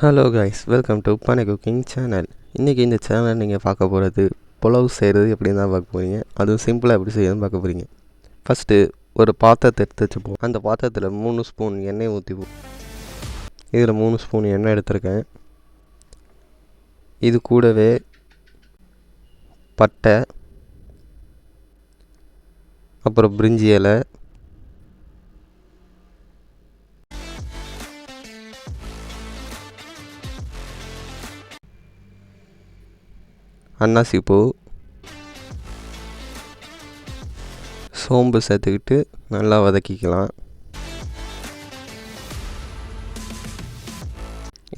Hello guys welcome to Panai cooking channel இன்றைக்கி இந்த channel நீங்கள் பார்க்க போகிறது புலவு செய்கிறது எப்படின்னு தான் பார்க்க போகிறீங்க அதுவும் சிம்பிளாக எப்படி செய்யணும்னு பார்க்க போகிறீங்க ஃபஸ்ட்டு ஒரு பாத்திரத்தை எடுத்து வச்சுப்போம். அந்த பாத்திரத்தில் மூணு ஸ்பூன் எண்ணெய் ஊற்றிப்போம் இதில் மூணு ஸ்பூன் எண்ணெய் எடுத்திருக்கேன். இது கூடவே பட்டை அப்புறம் பிரிஞ்சி இலை அன்னாசி பூ சோம்பு சேர்த்துக்கிட்டு நல்லா வதக்கிக்கலாம்.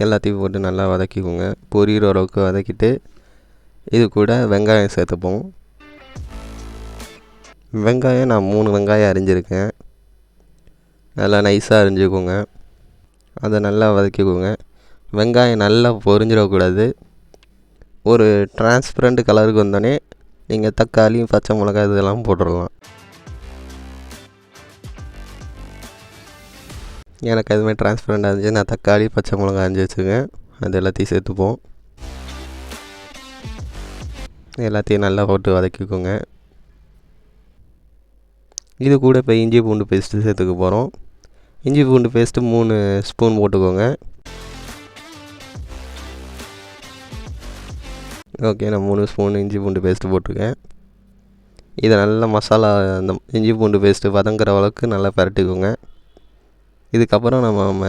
எல்லாத்தையும் போட்டு நல்லா வதக்கிக்கோங்க. பொரியிற அளவுக்கு வதக்கிட்டு இது கூட வெங்காயம் சேர்த்துப்போம். வெங்காயம் நான் மூணு வெங்காயம் அரிஞ்சிருக்கேன். நல்லா நைஸாக அரிஞ்சுக்கோங்க. அதை நல்லா வதக்கிக்கோங்க. வெங்காயம் நல்லா பொரிஞ்சிடக்கூடாது. ஒரு டிரான்ஸ்பரண்ட் கலருக்கு வந்தோடனே நீங்கள் தக்காளி பச்சை மிளகாய் இதெல்லாம் போட்டுடலாம். எனக்கு அதுமாதிரி டிரான்ஸ்பரண்டாக இருந்துச்சு. நான் தக்காளி பச்சை மிளகாய் அரிஞ்சு வச்சுருக்கேன். அது எல்லாத்தையும் சேர்த்துப்போம். எல்லாத்தையும் நல்லா போட்டு வதக்கிக்கோங்க. இது கூட இப்போ இஞ்சி பூண்டு பேஸ்ட்டு சேர்த்துக்க போகிறோம் இஞ்சி பூண்டு பேஸ்ட்டு மூணு ஸ்பூன் போட்டுக்கோங்க. ஓகே நான் மூணு ஸ்பூன் இஞ்சி பூண்டு பேஸ்ட்டு போட்டிருக்கேன். இதை நல்லா மசாலா அந்த இஞ்சி பூண்டு பேஸ்ட்டு வதங்குற அளவுக்கு நல்லா பரட்டிக்கோங்க. இதுக்கப்புறம் நம்ம நம்ம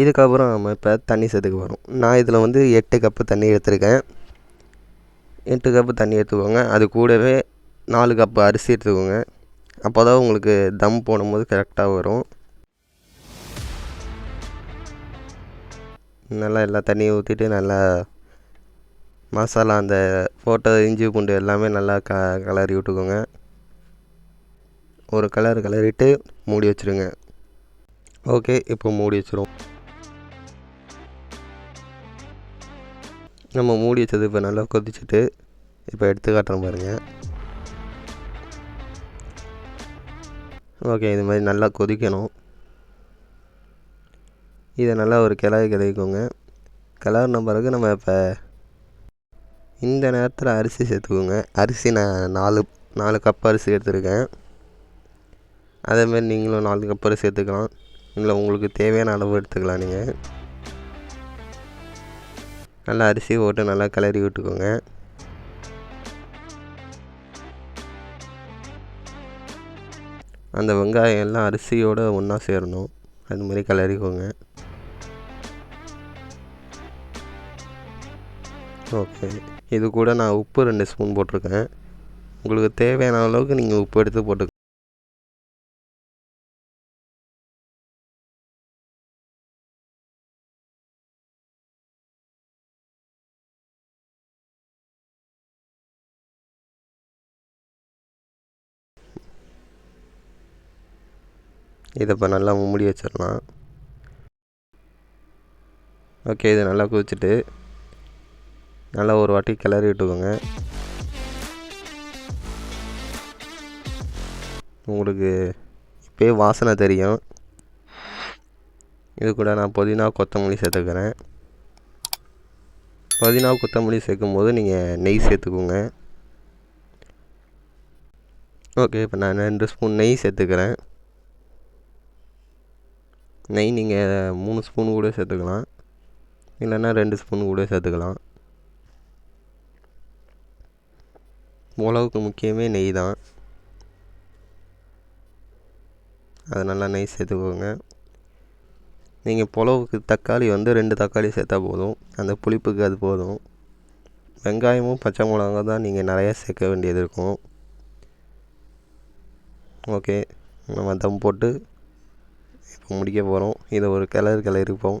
இதுக்கப்புறம் நம்ம இப்போ தண்ணி சேர்த்துக்க போகிறோம் நான் இதில் வந்து எட்டு கப்பு தண்ணி எடுத்திருக்கேன். எட்டு கப்பு தண்ணி எடுத்துக்கோங்க. அது கூடவே நாலு கப்பு அரிசி எடுத்துக்கோங்க. அப்போ தான் உங்களுக்கு தம் போடும்போது கரெக்டாக வரும். நல்லா எல்லா தண்ணியும் ஊற்றிட்டு நல்லா மசாலா அந்த போட்ட இஞ்சி பூண்டு எல்லாமே நல்லா க கலரி விட்டுக்கோங்க. ஒரு கலர் கலரிட்டு மூடி வச்சுருங்க. ஓகே இப்போ மூடி வச்சிரும் நம்ம மூடி வச்சது இப்போ நல்லா கொதிச்சுட்டு இப்போ எடுத்து காட்டுறேன் பாருங்கள் ஓகே இது மாதிரி நல்லா கொதிக்கணும். இதை நல்லா ஒரு கிளறி கிளறிக்கோங்க. கிளறின பிறகு நம்ம இப்போ இந்த நேரத்தில் அரிசி சேர்த்துக்கோங்க. அரிசி நான் நாலு நாலு கப் அரிசி எடுத்திருக்கேன். அதேமாரி நீங்களும் நாலு கப் அரிசி சேர்த்துக்கலாம். இல்லை உங்களுக்கு தேவையான அளவு எடுத்துக்கலாம் நீங்கள் நல்லா அரிசி போட்டு நல்லா கிளறி விட்டுக்கோங்க. அந்த வெங்காயம் எல்லாம் அரிசியோடு ஒன்றா சேரணும். அது மாதிரி கிளறிக்கோங்க. ஓகே. இது கூட நான் உப்பு ரெண்டு ஸ்பூன் போட்டிருக்கேன். உங்களுக்கு தேவையான அளவுக்கு நீங்கள் உப்பு எடுத்து போட்டு இதை இப்போ நல்லா மூடி வச்சிடலாம். ஓகே இது நல்லா கொதிச்சுட்டு நல்லா ஒரு வாட்டி கிளறி விட்டுக்கோங்க. உங்களுக்கு இப்போயே வாசனை தெரியும். இது கூட நான் புதினா கொத்தமல்லி சேர்த்துக்கிறேன். புதினா கொத்தமல்லி சேர்க்கும் போது நீங்கள் நெய் சேர்த்துக்கோங்க. ஓகே இப்போ நான் ரெண்டு ஸ்பூன் நெய் சேர்த்துக்கிறேன். நெய் நீங்கள் மூணு ஸ்பூன் கூட சேர்த்துக்கலாம். இல்லைன்னா ரெண்டு ஸ்பூன் கூட சேர்த்துக்கலாம். உழவுக்கு முக்கியமே நெய் தான். அது நல்லா நெய் சேர்த்துக்கோங்க. நீங்கள் புலவுக்கு தக்காளி வந்து ரெண்டு தக்காளி சேர்த்தா போதும். அந்த புளிப்புக்கு அது போதும். வெங்காயமும் பச்சை மிளகா தான் நீங்கள் நிறையா சேர்க்க வேண்டியது இருக்கும். ஓகே நம்ம தம் போட்டு இப்போ முடிக்க போகிறோம் இதை ஒரு கிளறு கிளறிப்போம்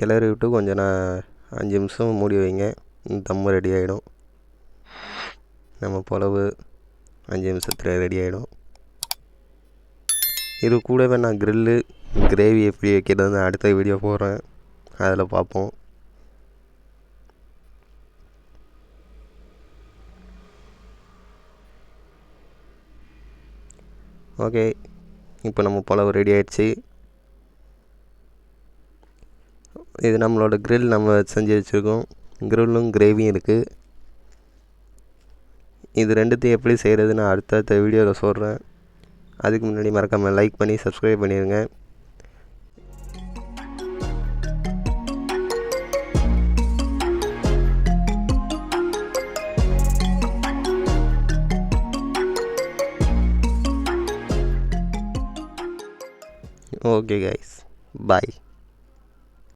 கிளறி விட்டு கொஞ்சம் நான் அஞ்சு நிமிஷம் மூடி வைங்க. தம் ரெடி ஆகிடும் நம்ம புலவு. அஞ்சு நிமிஷத்தில் ரெடி ஆகிடும் இது கூடவே நான் க்ரில்லு கிரேவி எப்படி வைக்கிறதுன்னு அடுத்த வீடியோ போடுறேன். அதில் பார்ப்போம். ஓகே. இப்போ நம்ம புலவு ரெடி ஆகிடுச்சு இது நம்மளோட க்ரில் நம்ம செஞ்சு வச்சுருக்கோம். க்ரில்லும் கிரேவியும் இருக்குது இது ரெண்டுத்தையும் எப்படி செய்கிறது நான் அடுத்தடுத்த வீடியோவில் சொல்கிறேன் அதுக்கு முன்னாடி மறக்காமல் லைக் பண்ணி சப்ஸ்கிரைப் பண்ணிடுங்க ஓகே கைஸ் பாய்